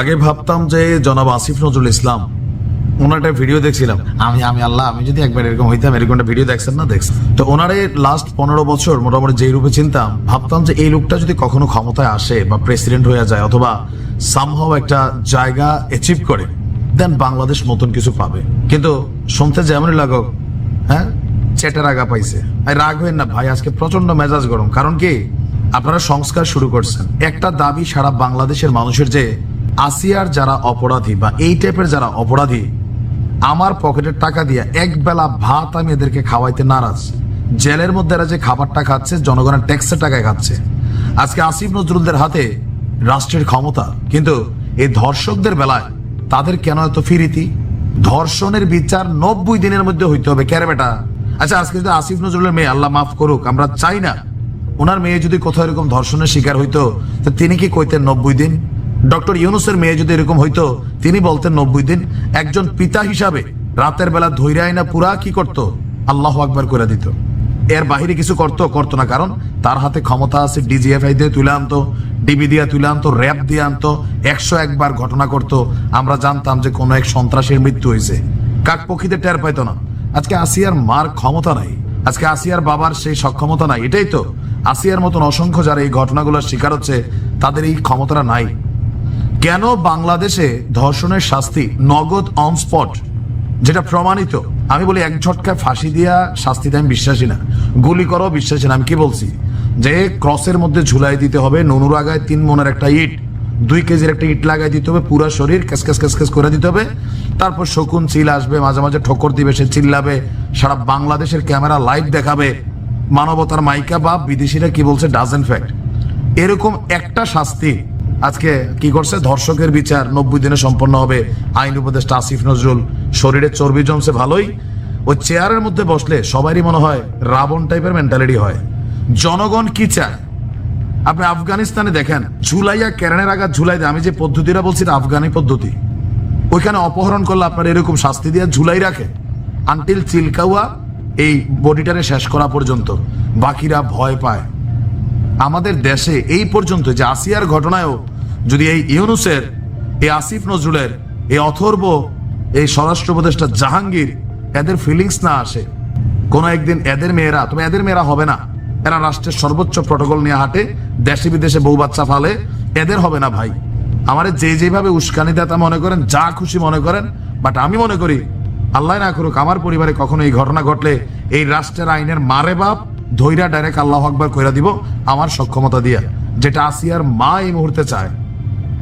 আগে ভাবতাম যে জনাব আসিফ নজরুল ইসলাম ওনার একটা ভিডিও দেখছিলাম। আমি আমি আল্লাহ আমি যদি একবার এরকম হইতাম এরকম একটা ভিডিও দেখছেন না দেখছেন। তো ওনারে লাস্ট পনেরো বছর মোটামুটি যেই রূপে চিনতাম ভাবতাম যে এই লোকটা যদি কখনো ক্ষমতায় আসে বা প্রেসিডেন্ট হয়ে যায় অথবা সামহাও একটা জায়গা অ্যাচিভ করে দেন বাংলাদেশ নতুন কিছু পাবে। কিন্তু শুনতে যেমনই লাগুক হ্যাঁ চেটে রাগা পাইছে। রাগ হইন না ভাই আজকে প্রচণ্ড মেজাজ গরম। কারণ কি আপনারা সংস্কার শুরু করছেন। একটা দাবি সারা বাংলাদেশের মানুষের যে আসিয়ার যারা অপরাধী বা এই টাইপের যারা অপরাধী, আমার পকেটের টাকা দিয়ে এক বেলা ভাত আমি এদেরকে খাওয়াইতে নারাজ। জেলের মধ্যে এরা যে খাবারটা খাচ্ছে, জনগণের ট্যাক্সের টাকায় খাচ্ছে। আজকে আসিফ নজরুলদের হাতে রাষ্ট্রের ক্ষমতা, কিন্তু এই ধর্ষকদের বেলায় তাদের কেন এত ফিরিতি? ধর্ষণের বিচার নব্বই দিনের মধ্যে হইতে হবে। কেরে বেটা? আচ্ছা আজকে যদি আসিফ নজরুলের মেয়ে, আল্লাহ মাফ করুক, আমরা চাই না, ওনার মেয়ে যদি কোথাও এরকম ধর্ষণের শিকার হইতো, তো তিনি কি কইতেন নব্বই দিন? ডক্টর ইউনুসের মেয়ে যদি এরকম হইতো, তিনি বলতেন নব্বই দিন, একজন পিতা হিসাবে রাতের বেলা ধৈর্য আইনা পুরা কি করত? আল্লাহ আকবার করে দিত। এর বাহিরে কিছু করতো করতো না, কারণ তার হাতে ক্ষমতা আছে ডিজিএফআই দিয়ে তুলে আনতো, ডিবি দিয়ে তুলে আনতো, র্যাব দিয়ে আনতো, একশো একবার ঘটনা করতো। আমরা জানতাম যে কোনো এক সন্ত্রাসের মৃত্যু হয়েছে। কাক পক্ষীতে টের পাইতো না। আজকে আসিয়ার মার ক্ষমতা নাই। আজকে আসিয়ার বাবার সেই সক্ষমতা নাই। এটাই তো। আসিয়ার মতন অসংখ্য যারা এই ঘটনাগুলোর শিকার হচ্ছে, তাদের এই ক্ষমতাটা নাই। কেন বাংলাদেশে ধর্ষণের শাস্তি নগদ অন স্পট যেটা প্রমাণিত। আমি বলি এক ঝটকায় ফাঁসি দিয়া শাস্তিতে আমি বিশ্বাসী না। গুলি করো বিশ্বাসী না। আমি কি বলছি? যে ক্রসের মধ্যে ঝুলাই দিতে হবে, নুনুর আগায় তিন মনের একটা ইট, দুই কেজির একটা ইট লাগাই দিতে হবে, পুরো শরীর ক্যাস ক্যাস ক্যাস ক্যাস করে দিতে হবে। তারপর শকুন চিল আসবে, মাঝে মাঝে ঠোকর দিবে, সে চিল্লাবে, সারা বাংলাদেশের ক্যামেরা লাইভ দেখাবে। মানবতার মাইকা বা বিদেশিরা কি বলছে? ডাজেন্ট ফ্যাক্ট এরকম একটা শাস্তি আজকে কি করছে? ধর্ষকের বিচার নব্বই দিনে সম্পন্ন হবে। আইন উপদেষ্টা আসিফ নজরুল, শরীরে চর্বি জমছে ভালোই। ওই চেয়ারের মধ্যে বসলে সবারই মনে হয় রাবণ টাইপের মেন্টালিটি হয়। জনগণ কি চায়? আপনি আফগানিস্তানে দেখেন, ঝুলাইয়া ক্যারেনের আঘাত ঝুলাই দেয়। আমি যে পদ্ধতিটা বলছি আফগানি পদ্ধতি। ওইখানে অপহরণ করলে আপনার এরকম শাস্তি দিয়ে ঝুলাই রাখে। আনটিল চিলকাউয়া এই বডিটারে শেষ করা পর্যন্ত। বাকিরা ভয় পায়। আমাদের দেশে এই পর্যন্ত যে আসিয়ার ঘটনায়ও যদি এই ইউনুসের, এই আসিফ নজরুলের, এই অথর্ব, এই স্বরাষ্ট্র উপদেষ্টা জাহাঙ্গীর, এদের ফিলিংস না আসে। কোনো একদিন এদের মেয়েরা তবে এদের মেয়েরা হবে না। এরা রাষ্ট্রের সর্বোচ্চ প্রটোকল নিয়ে হাঁটে, দেশে বিদেশে বউ বাচ্চা ফালে, এদের হবে না ভাই। আমারে যে যেভাবে উস্কানি দাতা মনে করেন, যা খুশি মনে করেন বাট আমি মনে করি, আল্লাহ না করুক, আমার পরিবারে কখনো এই ঘটনা ঘটলে এই রাষ্ট্রের আইনের মারে বাপ ধৈরা ডাইরেক্ট আল্লাহ আকবার কইরা দিব, আমার সক্ষমতা দিয়া। যেটা আসিয়ার মা এই মুহূর্তে চায়।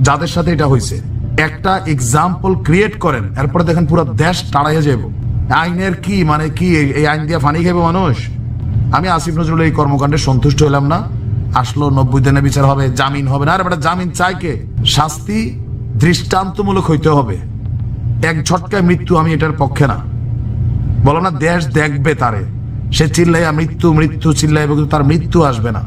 যাদের সাথে এটা হয়েছে একটা এক্সাম্পল ক্রিয়েট করেন, এরপরে দেখেন পুরো দেশ তাড়াইয়া যাব আইনের কি মানে কি, এই- আইন দিয়ে ফানি খাইবে মানুষ? আমি আসিফ নজরুল এই কর্মকাণ্ডে সন্তুষ্ট হইলাম না। আসলো নব্বই দিনে বিচার হবে, জামিন হবে না। আর জামিন চাই কে? শাস্তি দৃষ্টান্তমূলক হইতে হবে। এক ঝটকায় মৃত্যু আমি এটার পক্ষে না। বলো না, দেশ দেখবে তারে। সে চিল্লাইয়া মৃত্যু মৃত্যু চিল্লাইবে কিন্তু তার মৃত্যু আসবে না।